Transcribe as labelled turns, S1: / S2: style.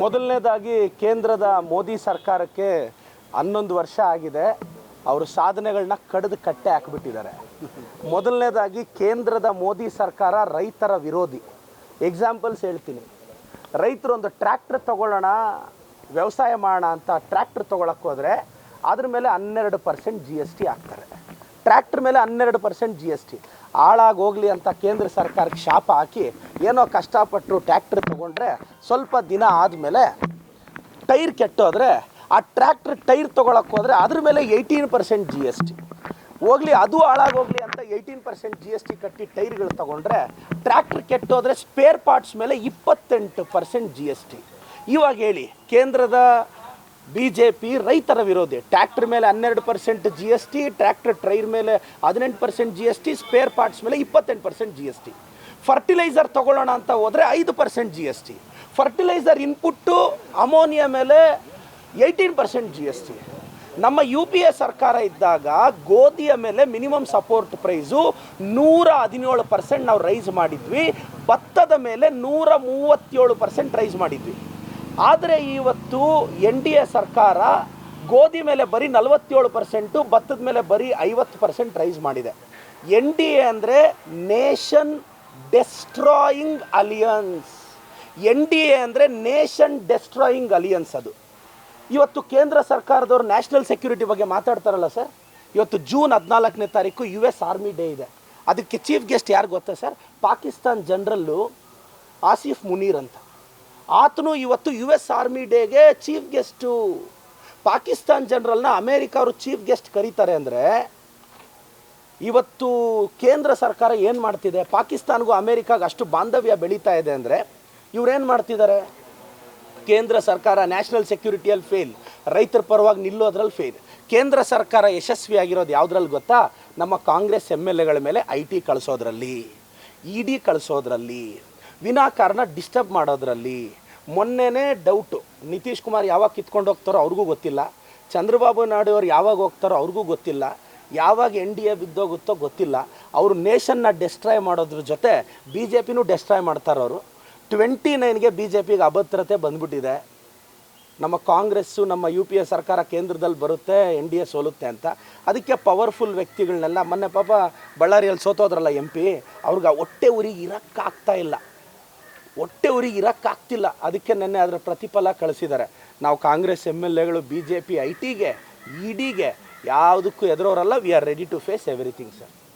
S1: ಮೊದಲನೇದಾಗಿ ಕೇಂದ್ರದ ಮೋದಿ ಸರ್ಕಾರಕ್ಕೆ ಹನ್ನೊಂದು ವರ್ಷ ಆಗಿದೆ. ಅವರು ಸಾಧನೆಗಳನ್ನ ಕಡಿದು ಕಟ್ಟೆ ಹಾಕಿಬಿಟ್ಟಿದ್ದಾರೆ. ಮೊದಲನೇದಾಗಿ ಕೇಂದ್ರದ ಮೋದಿ ಸರ್ಕಾರ ರೈತರ ವಿರೋಧಿ. ಎಕ್ಸಾಂಪಲ್ಸ್ ಹೇಳ್ತೀನಿ. ರೈತರು ಒಂದು ಟ್ರ್ಯಾಕ್ಟರ್ ತೊಗೊಳ್ಳೋಣ, ವ್ಯವಸಾಯ ಮಾಡೋಣ ಅಂತ ಟ್ರ್ಯಾಕ್ಟರ್ ತೊಗೊಳಕ್ಕೆ ಹೋದರೆ ಅದ್ರ ಮೇಲೆ ಹನ್ನೆರಡು ಪರ್ಸೆಂಟ್ ಜಿ ಎಸ್ ಟಿ ಹಾಕ್ತಾರೆ. ಟ್ರ್ಯಾಕ್ಟರ್ ಮೇಲೆ ಹನ್ನೆರಡು ಪರ್ಸೆಂಟ್ ಜಿ ಎಸ್ ಟಿ ಹಾಳಾಗಿ ಹೋಗಲಿ ಅಂತ ಕೇಂದ್ರ ಸರ್ಕಾರಕ್ಕೆ ಶಾಪ ಹಾಕಿ ಏನೋ ಕಷ್ಟಪಟ್ಟರು ಟ್ರ್ಯಾಕ್ಟರ್ ತೊಗೊಂಡ್ರೆ ಸ್ವಲ್ಪ ದಿನ ಆದಮೇಲೆ ಟೈರ್ ಕೆಟ್ಟೋದ್ರೆ, ಆ ಟ್ರ್ಯಾಕ್ಟರ್ ಟೈರ್ ತೊಗೊಳಕ್ಕೆ ಹೋದರೆ ಅದ್ರ ಮೇಲೆ eighteen percent G S T ಹೋಗ್ಲಿ, ಅದು ಹಾಳಾಗೋಗ್ಲಿ ಅಂತ eighteen percent G S T ಕಟ್ಟಿ ಟೈರ್ಗಳು ತೊಗೊಂಡ್ರೆ ಟ್ರ್ಯಾಕ್ಟರ್ ಕೆಟ್ಟೋದ್ರೆ ಸ್ಪೇರ್ ಪಾರ್ಟ್ಸ್ ಮೇಲೆ ಇಪ್ಪತ್ತೆಂಟು ಪರ್ಸೆಂಟ್ ಜಿ ಎಸ್ ಟಿ ಇವಾಗ ಹೇಳಿ, ಕೇಂದ್ರದ ಬಿ ಜೆ ಪಿ ರೈತರ ವಿರೋಧಿ. ಟ್ರ್ಯಾಕ್ಟರ್ ಮೇಲೆ ಹನ್ನೆರಡು percent G S T tractor, tyre ಮೇಲೆ ಹದಿನೆಂಟು percent G S T spare parts ಮೇಲೆ ಇಪ್ಪತ್ತೆಂಟು percent G S T fertiliser ತೊಗೊಳ್ಳೋಣ ಅಂತ ಹೋದರೆ ಐದು percent G S T fertiliser input ammonia ಮೇಲೆ eighteen percent G S T ನಮ್ಮ ಯು ಪಿ ಎ ಸರ್ಕಾರ ಇದ್ದಾಗ ಗೋಧಿಯ ಮೇಲೆ ಮಿನಿಮಮ್ ಸಪೋರ್ಟ್ ಪ್ರೈಸು ನೂರ ಹದಿನೇಳು ಪರ್ಸೆಂಟ್ ನಾವು ರೈಸ್ ಮಾಡಿದ್ವಿ. ಭತ್ತದ ಮೇಲೆ ನೂರ ಮೂವತ್ತೇಳು ಪರ್ಸೆಂಟ್ ರೈಸ್ ಮಾಡಿದ್ವಿ. ಆದರೆ ಇವತ್ತು ಎನ್ ಡಿ ಎ ಸರ್ಕಾರ ಗೋಧಿ ಮೇಲೆ ಬರೀ ನಲವತ್ತೇಳು ಪರ್ಸೆಂಟು, ಭತ್ತದ ಮೇಲೆ ಬರೀ ಐವತ್ತು ಪರ್ಸೆಂಟ್ ರೈಸ್ ಮಾಡಿದೆ. ಎನ್ ಡಿ ಎ ಅಂದರೆ nation destroying alliance. N D A ಅಂದರೆ ನೇಷನ್ ಡೆಸ್ಟ್ರಾಯಿಂಗ್ ಅಲಿಯನ್ಸ್ ಅದು. ಇವತ್ತು ಕೇಂದ್ರ ಸರ್ಕಾರದವರು ನ್ಯಾಷನಲ್ ಸೆಕ್ಯೂರಿಟಿ ಬಗ್ಗೆ ಮಾತಾಡ್ತಾರಲ್ಲ ಸರ್? ಇವತ್ತು ಜೂನ್ ಹದಿನಾಲ್ಕನೇ ತಾರೀಕು ಯು ಎಸ್ ಆರ್ಮಿ ಡೇ ಇದೆ. ಅದಕ್ಕೆ ಚೀಫ್ ಗೆಸ್ಟ್ ಯಾರು ಗೊತ್ತಾ ಸರ್? ಪಾಕಿಸ್ತಾನ್ ಜನರಲ್ಲು ಆಸಿಫ್ ಮುನೀರ್ ಅಂತ. ಆತನು ಇವತ್ತು ಯು ಎಸ್ ಆರ್ಮಿ ಡೇಗೆ ಚೀಫ್ ಗೆಸ್ಟು. ಪಾಕಿಸ್ತಾನ್ ಜನರಲ್ನ ಅಮೇರಿಕ ಅವರು ಚೀಫ್ ಗೆಸ್ಟ್ ಕರೀತಾರೆ ಅಂದರೆ ಇವತ್ತು ಕೇಂದ್ರ ಸರ್ಕಾರ ಏನು ಮಾಡ್ತಿದೆ? ಪಾಕಿಸ್ತಾನ್ಗೂ ಅಮೇರಿಕಾಗ ಅಷ್ಟು ಬಾಂಧವ್ಯ ಬೆಳೀತಾ ಇದೆ ಅಂದರೆ ಇವರೇನು ಮಾಡ್ತಿದ್ದಾರೆ? ಕೇಂದ್ರ ಸರ್ಕಾರ ನ್ಯಾಷನಲ್ ಸೆಕ್ಯೂರಿಟಿಯಲ್ಲಿ ಫೇಲ್, ರೈತರ ಪರವಾಗಿ ನಿಲ್ಲೋದ್ರಲ್ಲಿ ಫೇಲ್. ಕೇಂದ್ರ ಸರ್ಕಾರ ಯಶಸ್ವಿಯಾಗಿರೋದು ಯಾವುದ್ರಲ್ಲಿ ಗೊತ್ತಾ? ನಮ್ಮ ಕಾಂಗ್ರೆಸ್ ಎಂ ಎಲ್ ಎಗಳ ಮೇಲೆ ಐ ಟಿ ಕಳಿಸೋದ್ರಲ್ಲಿ, ಇ ಡಿ ಕಳಿಸೋದ್ರಲ್ಲಿ, ವಿನಾಕಾರಣ ಡಿಸ್ಟರ್ಬ್ ಮಾಡೋದ್ರಲ್ಲಿ. ಮೊನ್ನೆನೇ ಡೌಟು ನಿತೀಶ್ ಕುಮಾರ್ ಯಾವಾಗ ಕಿತ್ಕೊಂಡು ಹೋಗ್ತಾರೋ ಅವ್ರಿಗೂ ಗೊತ್ತಿಲ್ಲ. ಚಂದ್ರಬಾಬು ನಾಯ್ಡು ಅವ್ರು ಯಾವಾಗ ಹೋಗ್ತಾರೋ ಅವ್ರಿಗೂ ಗೊತ್ತಿಲ್ಲ. ಯಾವಾಗ ಎನ್ ಡಿ ಎ ಬಿದ್ದೋಗುತ್ತೋ ಗೊತ್ತಿಲ್ಲ. ಅವರು ನೇಷನ್ನ ಡೆಸ್ಟ್ರಾಯ್ ಮಾಡೋದ್ರ ಜೊತೆ ಬಿ ಜೆ ಪಿನೂ ಡೆಸ್ಟ್ರಾಯ್ ಮಾಡ್ತಾರವರು ಟ್ವೆಂಟಿ ನೈನ್ಗೆ ಬಿ ಜೆ ಪಿಗೆ ಅಭದ್ರತೆ ಬಂದ್ಬಿಟ್ಟಿದೆ. ನಮ್ಮ ಕಾಂಗ್ರೆಸ್ಸು, ನಮ್ಮ ಯು ಪಿ ಎ ಸರ್ಕಾರ ಕೇಂದ್ರದಲ್ಲಿ ಬರುತ್ತೆ, ಎನ್ ಡಿ ಎ ಸೋಲುತ್ತೆ ಅಂತ. ಅದಕ್ಕೆ ಪವರ್ಫುಲ್ ವ್ಯಕ್ತಿಗಳನ್ನೆಲ್ಲ ಮೊನ್ನೆ ಪಾಪ ಬಳ್ಳಾರಿಯಲ್ಲಿ ಸೋತೋದ್ರಲ್ಲ ಎಂ ಪಿ, ಅವ್ರಿಗೆ ಹೊಟ್ಟೆ ಊರಿಗೆ ಇರೋಕ್ಕಾಗ್ತಾ ಇಲ್ಲ. ಹೊಟ್ಟೆ ಊರಿಗೆ ಇರೋಕ್ಕಾಗ್ತಿಲ್ಲ ಅದಕ್ಕೆ ನೆನ್ನೆ ಅದರ ಪ್ರತಿಫಲ ಕಳಿಸಿದ್ದಾರೆ ನಾವು ಕಾಂಗ್ರೆಸ್ ಎಂ ಎಲ್ ಎಗಳು, ಬಿ ಜೆ ಪಿ, ಐ ಟಿಗೆ ಇ ಡಿಗೆ ಯಾವುದಕ್ಕೂ ಎದುರೋರಲ್ಲ. We are ready to face everything sir